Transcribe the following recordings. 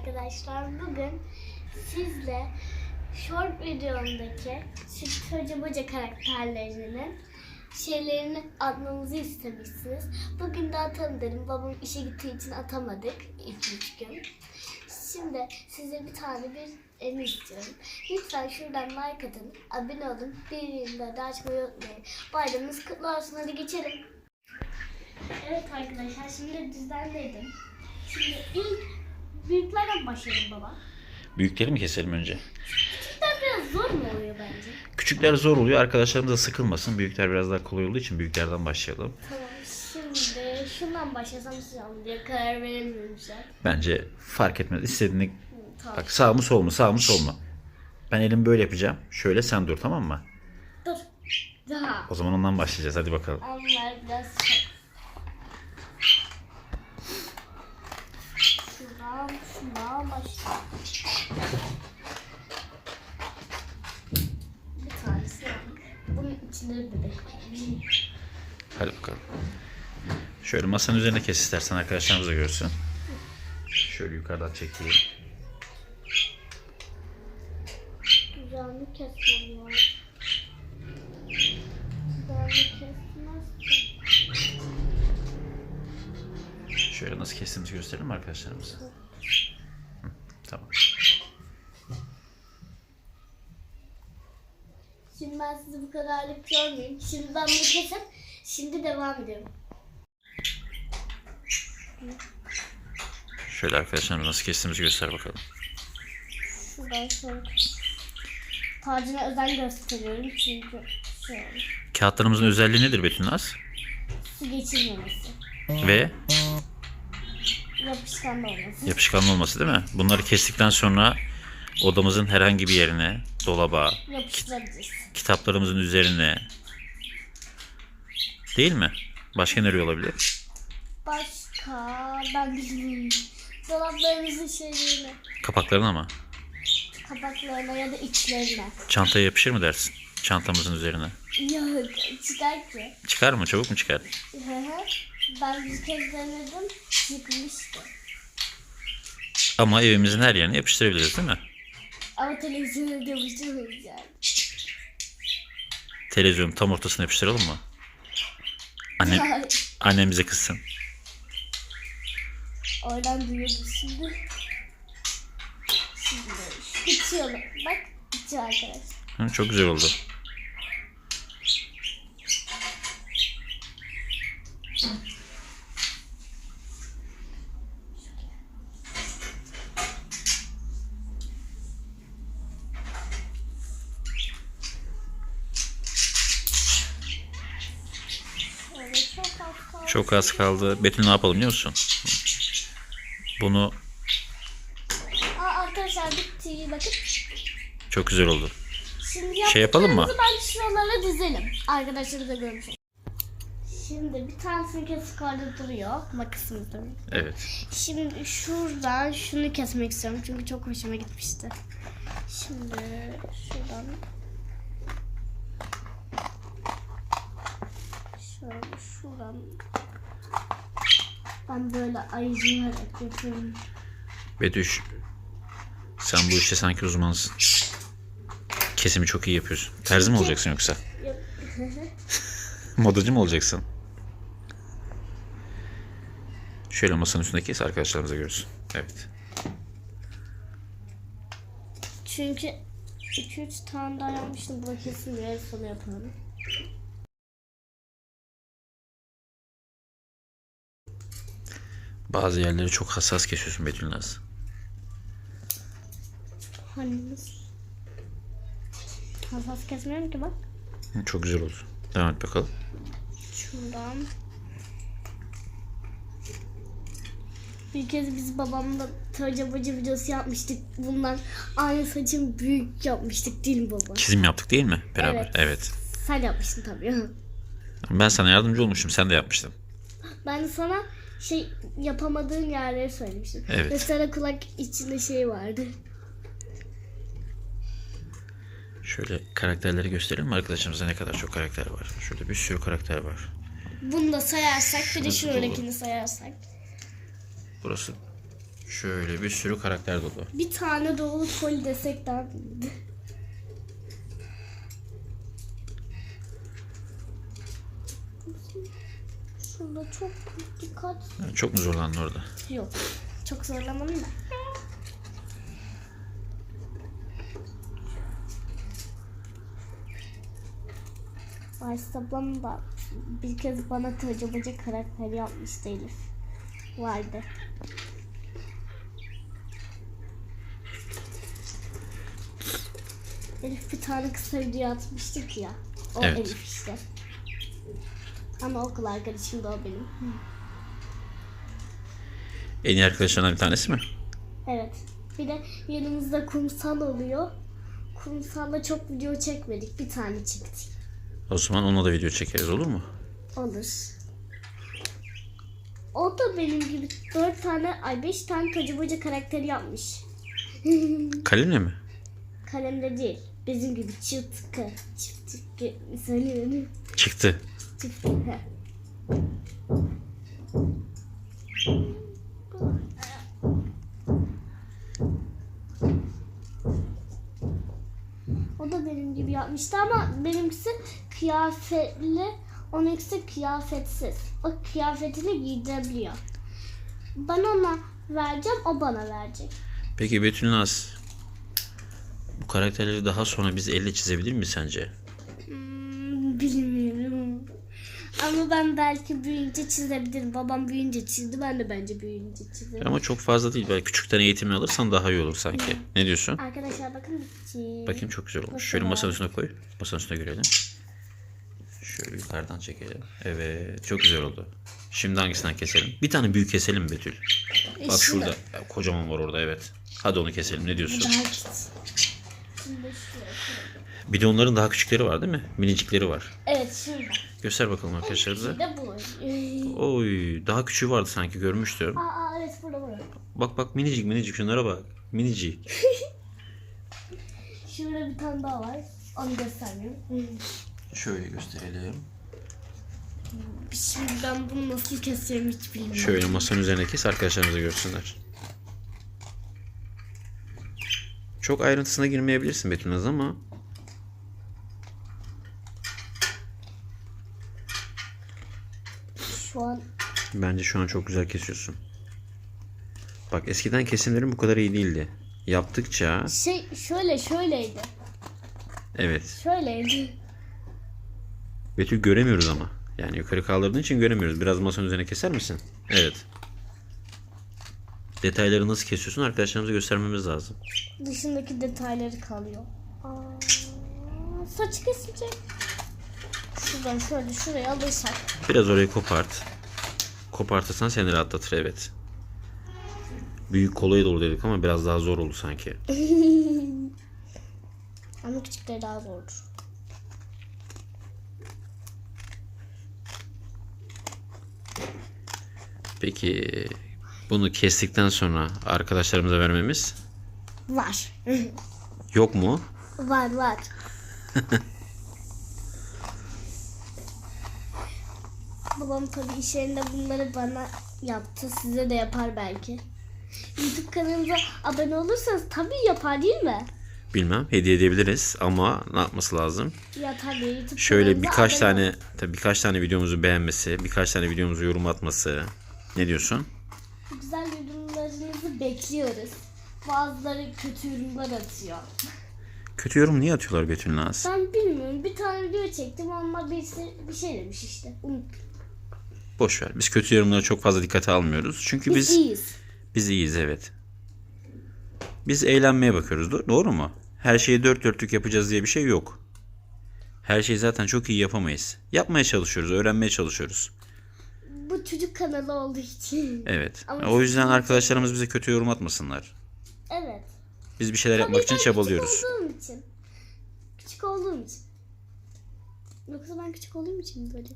arkadaşlar. Bugün sizle short videomdaki Süt Hoca karakterlerinin şeylerini atmamızı istemişsiniz. Bugün de atalım. Babam işe gittiği için atamadık ilk üç gün. Şimdi size bir tane bir emir istiyorum. Lütfen şuradan like atın, abone olun, bildirimleri de açmayı unutmayın. Bayramınız kutlu olsun. Hadi geçelim. Evet arkadaşlar şimdi düzenledim. Şimdi ilk büyüklerden başlayalım baba. Büyükleri mi keselim önce? Küçükler biraz zor mu oluyor bence? Küçükler zor oluyor. Arkadaşlarımız da sıkılmasın. Büyükler biraz daha kolay olduğu için büyüklerden başlayalım. Tamam şimdi şundan başlasam sıcağım diye karar veremiyorum şu an. Bence fark etmez. İstediğini Tamam. bak sağ mı sol mu sağ mı sol mu? Ben elimi böyle yapacağım. Şöyle sen dur tamam mı? Dur. Daha. O zaman ondan başlayacağız. Hadi bakalım. Onlar biraz Şuradan Bir tanesi. Bunun içinde bebek. Hadi bakalım. Şöyle masanın üzerine kes istersen arkadaşlarımız da görsün. Şöyle yukarıdan çekeyim. Güzellik kesmem lazım. Şöyle nasıl kestiğimizi gösterelim arkadaşlarımıza? Hı, Tamam. Şimdi ben sizi bu kadarlık görmeyeyim. Şimdi ben bunu kesip şimdi devam ediyorum. Şöyle arkadaşlarımıza nasıl kestiğimizi göster bakalım. Şuradan şöyle. Tacına özen gösteriyorum çünkü şöyle. Kağıtlarımızın özelliği nedir Betül Naz? Su geçirmemesi. Ve Yapışkan olması. yapışkanlı olması değil mi? Bunları kestikten sonra odamızın herhangi bir yerine, dolaba, Yapıştırabiliriz. kitaplarımızın üzerine değil mi? Başka nereye olabilir? Başka ben bilmiyorum. Dolaplarımızın şeylerine, Kapaklarına mı? kapaklarına ya da içlerine. Çantaya yapışır mı dersin? Çantamızın üzerine. Yok çıkar ki. Çıkar mı? Çabuk mu çıkar? Hı hı. ben bir kez denedim çıkmıştı. Ama evimizin her yerine yapıştırabiliriz değil mi? Ama televizyona yapıştırmayız yani. Televizyonun tam ortasına yapıştıralım mı? Annem, annem bize kızsın. Oradan duyuyoruz şimdi. Şimdi bitiyor. Bak bitiyor arkadaşlar. Hı, çok güzel oldu. Şöyle çok az kaldı. Çok az kaldı. Betül ne yapalım biliyor musun? Bunu Aa, arkadaşlar bitti bakın. çok güzel oldu. Şimdi Şey yapalım mı? yaptıklarımızı Ben şuralara dizelim. Arkadaşlar da görmüş. Şimdi bir tanesini kesik orada duruyor. Makasımızda. Evet. Şimdi şuradan şunu kesmek istiyorum çünkü çok hoşuma gitmişti. Şimdi şuradan şöyle şuradan ben böyle ayırarak yapıyorum. Betüş sen bu işte sanki uzmansın. Kesimi çok iyi yapıyorsun. Terzi mi olacaksın yoksa? Yok. Modacı mı olacaksın? Şöyle masanın üstünde kes arkadaşlarımıza görsün. Evet. Çünkü 2-3 tane daha yapmıştım. Bu kesin sonu yapalım. Bazı yerleri çok hassas kesiyorsun Betül Naz. Hangimiz? Hassas kesmiyorum ki bak. Hı, Çok güzel oldu. Devam et bakalım. Şuradan. Bir kez biz babamla taca baca videosu yapmıştık. Bundan aynı saçım büyük yapmıştık değil mi baba? Çizim yaptık değil mi? Beraber. Evet. evet. Sen yapmıştın tabii. Ben sana yardımcı olmuştum. Sen de yapmıştın. Ben de sana şey yapamadığın yerleri söylemiştim. Evet. Mesela kulak içinde şey vardı. Şöyle karakterleri gösterelim mi arkadaşımıza ne kadar çok karakter var. Şurada bir sürü karakter var. Bunu da sayarsak bir de Şurası dolu. şuradakini sayarsak. Burası Şöyle bir sürü karakter dolu. Bir tane doğulu koli desek daha iyiydi. Şurada çok dikkat çok mu zorlandın orada? yok. Çok zorlamadım da. Aysel ablam da bir kez bana tecrübeci karakter yapmıştı Elif. Vardı. Elif bir tane kısa video atmıştık ya. O Evet. Elif işte. Ama okul arkadaşım da o benim. En iyi arkadaşlarından bir tanesi mi? Evet. Bir de yanımızda kumsal oluyor. Kumsalla çok video çekmedik. Bir tane çektik. O zaman onunla da video çekeriz olur mu? Olur. O da benim gibi dört tane, ay beş tane tacıbacı karakteri yapmış. Kalemle mi? Kalemde değil. Bizim gibi çıtkı. Çıtkı söylüyorum. Çıktı. O da benim gibi yapmıştı ama benimkisi kıyafetli, onunkisi kıyafetsiz. O kıyafetini giydirebiliyor. Ben ona vereceğim, o bana verecek. Peki Betül Naz. Bu karakterleri daha sonra biz elle çizebilir mi sence? Hmm. Ama ben belki büyüyünce çizebilirim. Babam büyüyünce çizdi, ben de bence büyüyünce çizerim. Ama çok fazla değil. Belki küçükten eğitimini alırsan daha iyi olur sanki. Ne diyorsun? Arkadaşlar bakın bitti. Bakayım çok güzel olmuş. Şöyle masanın üstüne koy. Masanın üstüne görelim. Şöyle yukarıdan çekelim. Evet çok güzel oldu. Şimdi hangisinden keselim? Bir tane büyük keselim Betül. Bak İşte şurada. Ya, Kocaman var orada evet. Hadi onu keselim. Ne diyorsun? Bir de onların daha küçükleri var değil mi? Minicikleri var. Evet şurada. Göster bakalım arkadaşlar. Ee, Oy daha küçüğü vardı sanki görmüştüm. Aa, aa evet burada burada. Bak bak minicik minicik şunlara bak. Minicik. Şurada bir tane daha var. Onu göstermiyorum. Şöyle gösterelim. Şimdi ben bunu nasıl keseceğim hiç bilmiyorum. Şöyle masanın üzerine kes arkadaşlarımız da görsünler. Çok ayrıntısına girmeyebilirsin Betül Naz ama Şu an bence şu an çok güzel kesiyorsun. Bak eskiden kesimlerin bu kadar iyi değildi. Yaptıkça şey şöyle şöyleydi. evet. Şöyleydi. Betül göremiyoruz ama. Yani yukarı kaldırdığın için göremiyoruz. Biraz masanın üzerine keser misin? Evet. Detayları nasıl kesiyorsun arkadaşlarımıza göstermemiz lazım. Dışındaki detayları kalıyor. Aa, saç kesilecek. Şuradan şöyle şuraya alırsak. Biraz orayı kopart. Kopartırsan seni rahatlatır evet. Büyük kolay olur dedik ama biraz daha zor oldu sanki. Ama küçükleri daha zordur. Peki bunu kestikten sonra arkadaşlarımıza vermemiz Var. yok mu? var var. Babam tabii iş yerinde bunları bana yaptı. Size de yapar belki. YouTube kanalımıza abone olursanız tabii yapar değil mi? Bilmem hediye edebiliriz ama ne yapması lazım? Ya tabii YouTube Şöyle kanalımıza birkaç abone tane tabii birkaç tane videomuzu beğenmesi, birkaç tane videomuzu yorum atması. Ne diyorsun? ol. Güzel yorumlarınızı bekliyoruz. Bazıları kötü yorumlar atıyor. Kötü yorum niye atıyorlar Betül Naz? Ben bilmiyorum. Bir tane video çektim ama birisi bir şey demiş işte. Unuttum. Boş ver. Biz kötü yorumları çok fazla dikkate almıyoruz. Çünkü Biz, biz iyiyiz. Biz iyiyiz evet. Biz eğlenmeye bakıyoruz. do- Doğru mu? Her şeyi dört dörtlük yapacağız diye bir şey yok. Her şeyi zaten çok iyi yapamayız. Yapmaya çalışıyoruz, öğrenmeye çalışıyoruz. Bu çocuk kanalı olduğu için. Evet. Ama o yüzden arkadaşlarımız bize kötü yorum atmasınlar. Evet. Biz bir şeyler yapmak için çabalıyoruz. Küçük olduğum için. Küçük olduğum için. Yoksa ben küçük olduğum için böyle.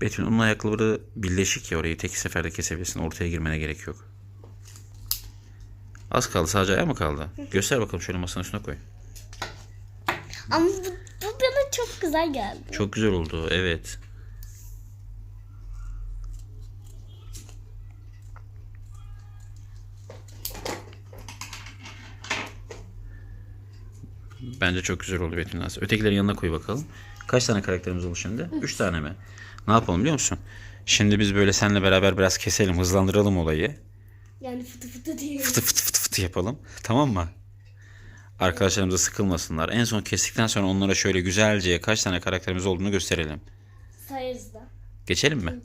Betül onun ayakkabıları birleşik ya orayı tek seferde kesebilirsin. Ortaya girmene gerek yok. Az kaldı. Sadece ayağı mı kaldı? Göster bakalım şöyle masanın üstüne koy. Ama bu, bu bana çok güzel geldi. Çok güzel oldu. Evet. Bence çok güzel oldu Betül Naz. Ötekilerin yanına koy bakalım. Kaç tane karakterimiz oldu şimdi? Üç tane mi? Ne yapalım biliyor musun? Şimdi biz böyle seninle beraber biraz keselim, hızlandıralım olayı. Yani fıtı fıtı diye. Fıtı fıtı fıtı fıtı yapalım. Tamam mı? Arkadaşlarımız da sıkılmasınlar. En son kestikten sonra onlara şöyle güzelce kaç tane karakterimiz olduğunu gösterelim. Sayarız da. Geçelim mi? Evet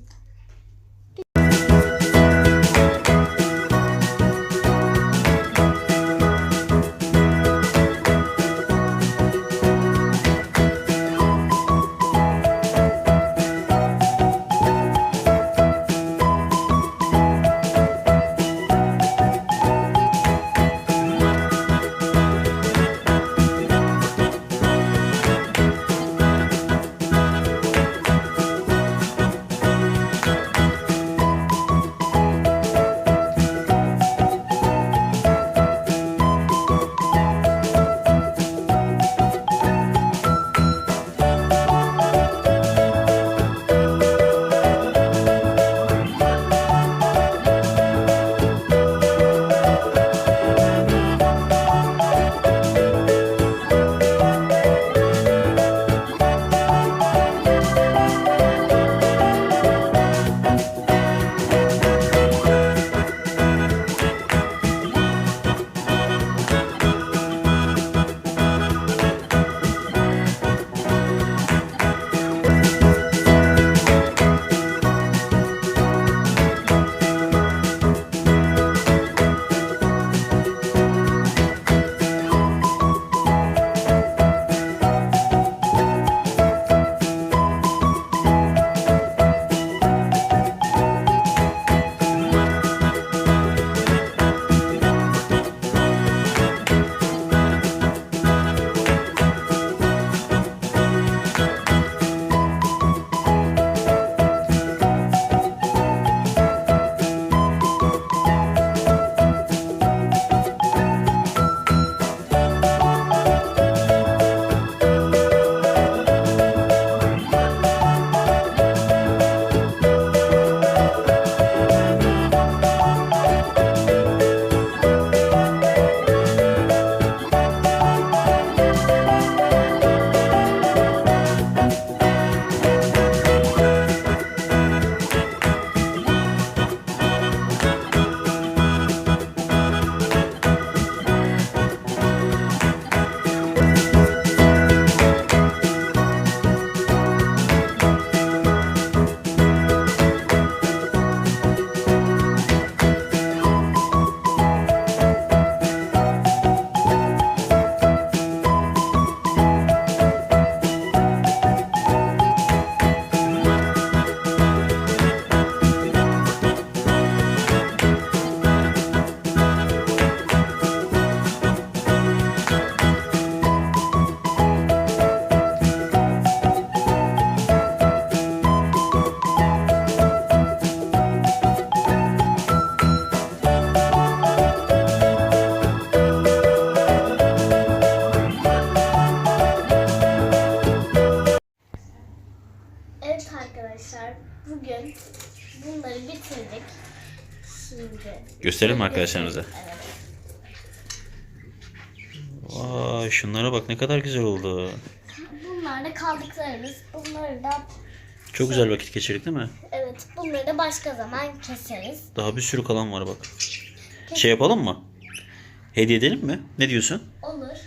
Gösterelim arkadaşlarımıza? Vay şunlara bak ne kadar güzel oldu. Bunlar da kaldıklarımız. Bunları da Çok güzel vakit geçirdik değil mi? evet bunları da başka zaman keseriz. Daha bir sürü kalan var bak. Şey yapalım mı? Hediye edelim mi? Ne diyorsun? Olur.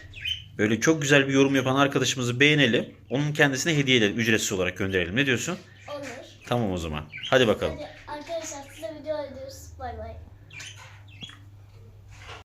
Böyle çok güzel bir yorum yapan arkadaşımızı beğenelim. Onun kendisine hediye edelim. Ücretsiz olarak gönderelim. Ne diyorsun? Olur. Tamam o zaman. Hadi bakalım. Hadi arkadaşlar size video ediyoruz. Bay bay.